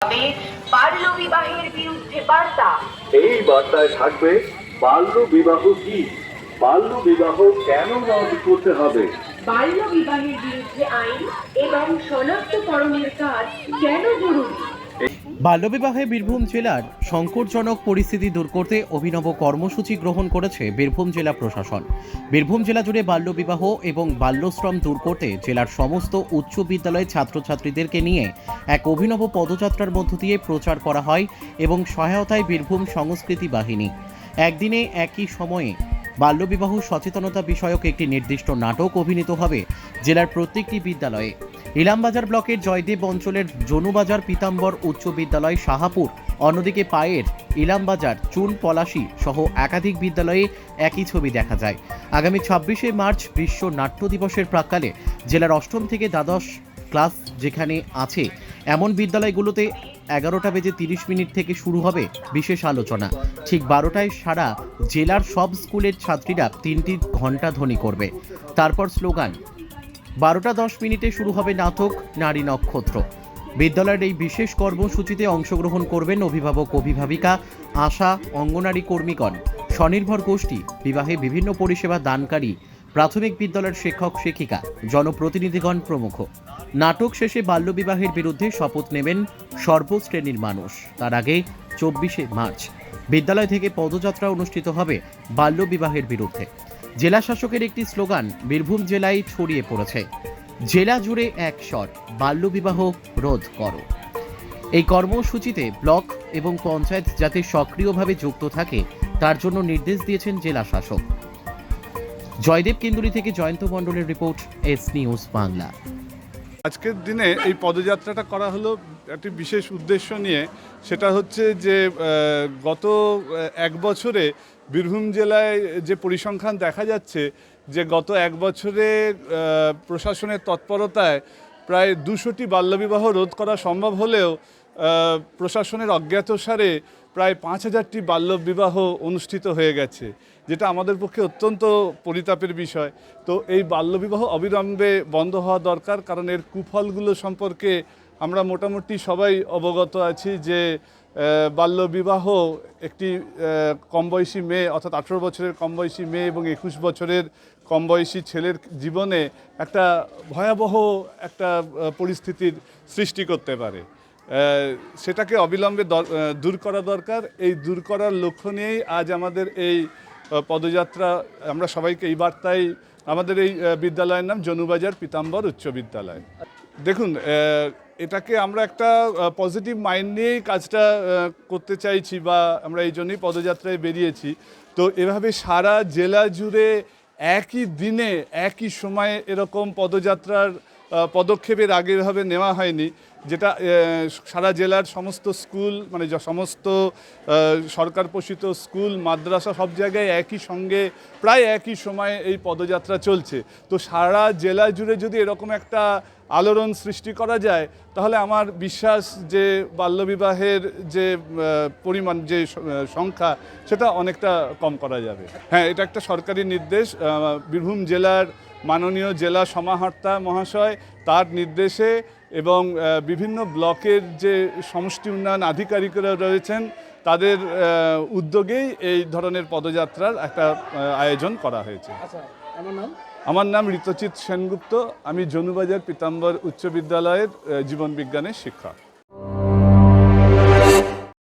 হবে। বাল্য বিবাহের বিরুদ্ধে বার্তা। এই বার্তায় থাকবে বাল্য বিবাহ কি? বাল্য বিবাহ কেন রদ করতে হবে? বাল্য বিবাহের বিরুদ্ধে আইন এবং শনাক্তকরণের কাজ কেন জরুরি? বাল্যবিবাহে বীরভূম জেলার সংকটজনক পরিস্থিতি দূর করতে অভিনব কর্মসূচি গ্রহণ করেছে বীরভূম জেলা প্রশাসন। বীরভূম জেলা জুড়ে বাল্যবিবাহ এবং বাল্যশ্রম দূর করতে জেলার সমস্ত উচ্চ বিদ্যালয়ের ছাত্রছাত্রীদেরকে নিয়ে এক অভিনব পদযাত্রার মধ্য দিয়ে প্রচার করা হয় এবং সহায়তায় বীরভূম সংস্কৃতি বাহিনী। একদিনে একই সময়ে বাল্যবিবাহ সচেতনতা বিষয়ক একটি নির্দিষ্ট নাটক অভিনীত হবে জেলার প্রত্যেকটি বিদ্যালয়ে। ইলামবাজার ব্লকের জয়দেব অঞ্চলের জনুবাজার পীতাম্বর উচ্চ বিদ্যালয় শাহাপুর, অন্যদিকে পায়ের ইলামবাজার চুন পলাশি সহ একাধিক বিদ্যালয়ে একই ছবি দেখা যায়। আগামী ছাব্বিশে মার্চ বিশ্ব নাট্য দিবসের প্রাক্কালে জেলার অষ্টম থেকে দ্বাদশ ক্লাস যেখানে আছে, এমন বিদ্যালয়গুলোতে এগারোটা বেজে তিরিশ মিনিট থেকে শুরু হবে বিশেষ আলোচনা। ঠিক বারোটায় সারা জেলার সব স্কুলের ছাত্রীরা তিনটি ঘণ্টা ধ্বনি করবে। তারপর স্লোগান বারোটা দশ মিনিটে শুরু হবে নাটক নারী নক্ষত্র। বিদ্যালয়ের এই বিশেষ কর্মসূচিতে অংশগ্রহণ করবেন অভিভাবক, অভিভাবিকা, আশা, অঙ্গনারী কর্মীগণ। স্বনির্ভর গোষ্ঠী, বিবাহে বিভিন্ন পরিষেবা দানকারী, প্রাথমিক বিদ্যালয়ের শিক্ষক, শিক্ষিকা, জনপ্রতিনিধিগণ প্রমুখ। নাটক শেষে বাল্যবিবাহের বিরুদ্ধে শপথ নেবেন সর্বশ্রেণীর মানুষ। তার আগে চব্বিশে মার্চ। বিদ্যালয় থেকে পদযাত্রা অনুষ্ঠিত হবে বাল্যবিবাহের বিরুদ্ধে। জেলা শাসকের একটি স্লোগান, বীরভূম জেলায় ছড়িয়ে পড়েছে। জেলা জুড়ে এক স্বর, বাল্যবিবাহ রোধ করো। এই কর্মসূচিতে ব্লক এবং পঞ্চায়েত যাতে সক্রিয়ভাবে যুক্ত থাকে, তার জন্য নির্দেশ দিয়েছেন জেলা শাসক জয়দেব কেন্দুরি থেকে জয়ন্ত মণ্ডলের রিপোর্ট, এস নিউজ বাংলা। আজকের দিনে এই পদযাত্রাটা করা হলো একটি বিশেষ উদ্দেশ্য নিয়ে সেটা হচ্ছে যে গত এক বছরে বীরভূম জেলায় যে পরিসংখ্যান দেখা যাচ্ছে যে গত এক বছরে প্রশাসনের তৎপরতায় প্রায় দুশোটি বাল্যবিবাহ রোধ করা সম্ভব হলেও প্রশাসনের অজ্ঞাতসারে প্রায় পাঁচ হাজারটি বাল্যবিবাহ অনুষ্ঠিত হয়ে গেছে, যেটা আমাদের পক্ষে অত্যন্ত পরিতাপের বিষয়। তো এই বাল্যবিবাহ অবিলম্বে বন্ধ হওয়া দরকার, কারণ এর কুফলগুলো সম্পর্কে আমরা মোটামুটি সবাই অবগত আছি যে বাল্যবিবাহ একটি আহ, কম বয়সী মেয়ে অর্থাৎ আঠেরো বছরের কম বয়সী মেয়ে এবং একুশ বছরের কম বয়সী ছেলের জীবনে একটা ভয়াবহ একটা পরিস্থিতির সৃষ্টি করতে পারে। সেটাকে অবিলম্বে দর- করা দরকার। এই দূর করার লক্ষ্য নিয়েই আজ আমাদের এই পদযাত্রা আমরা সবাইকে এই বার্তায় আমাদের এই বিদ্যালয়ের নাম জনুবাজার পিতাম্বর উচ্চ বিদ্যালয়। দেখুন এটাকে আমরা একটা পজিটিভ মাইন্ড নিয়েই কাজটা করতে চাইছি বা আমরা এই জন্যই পদযাত্রায় বেরিয়েছি। তো এভাবে সারা জেলা জুড়ে একই দিনে, একই সময়ে এরকম পদযাত্রার পদক্ষেপের আগে এভাবে নেওয়া হয়নি। যেটা সারা জেলার সমস্ত স্কুল মানে সমস্ত সরকার পোষিত স্কুল, মাদ্রাসা সব জায়গায় একই সঙ্গে, প্রায় একই সময়ে এই পদযাত্রা চলছে। তো সারা জেলা জুড়ে যদি এরকম একটা আলোড়ন সৃষ্টি করা যায়, তাহলে আমার বিশ্বাস যে বাল্যবিবাহের যে পরিমাণ, যে সংখ্যা, সেটা অনেকটা কম করা যাবে। হ্যাঁ এটা একটা সরকারি নির্দেশ। বীরভূম জেলার মাননীয় জেলা সমাহর্তা মহাশয় তার নির্দেশে এবং বিভিন্ন ব্লকের যে সমষ্টি উন্নয়ন আধিকারিকরা রয়েছেন তাদের উদ্যোগেই এই ধরনের পদযাত্রার একটা আয়োজন করা হয়েছে। আমার নাম? ঋতচিৎ সেনগুপ্ত। আমি জনুবাজার পীতাম্বর উচ্চ বিদ্যালয়ের আহ, জীবন বিজ্ঞানের শিক্ষক।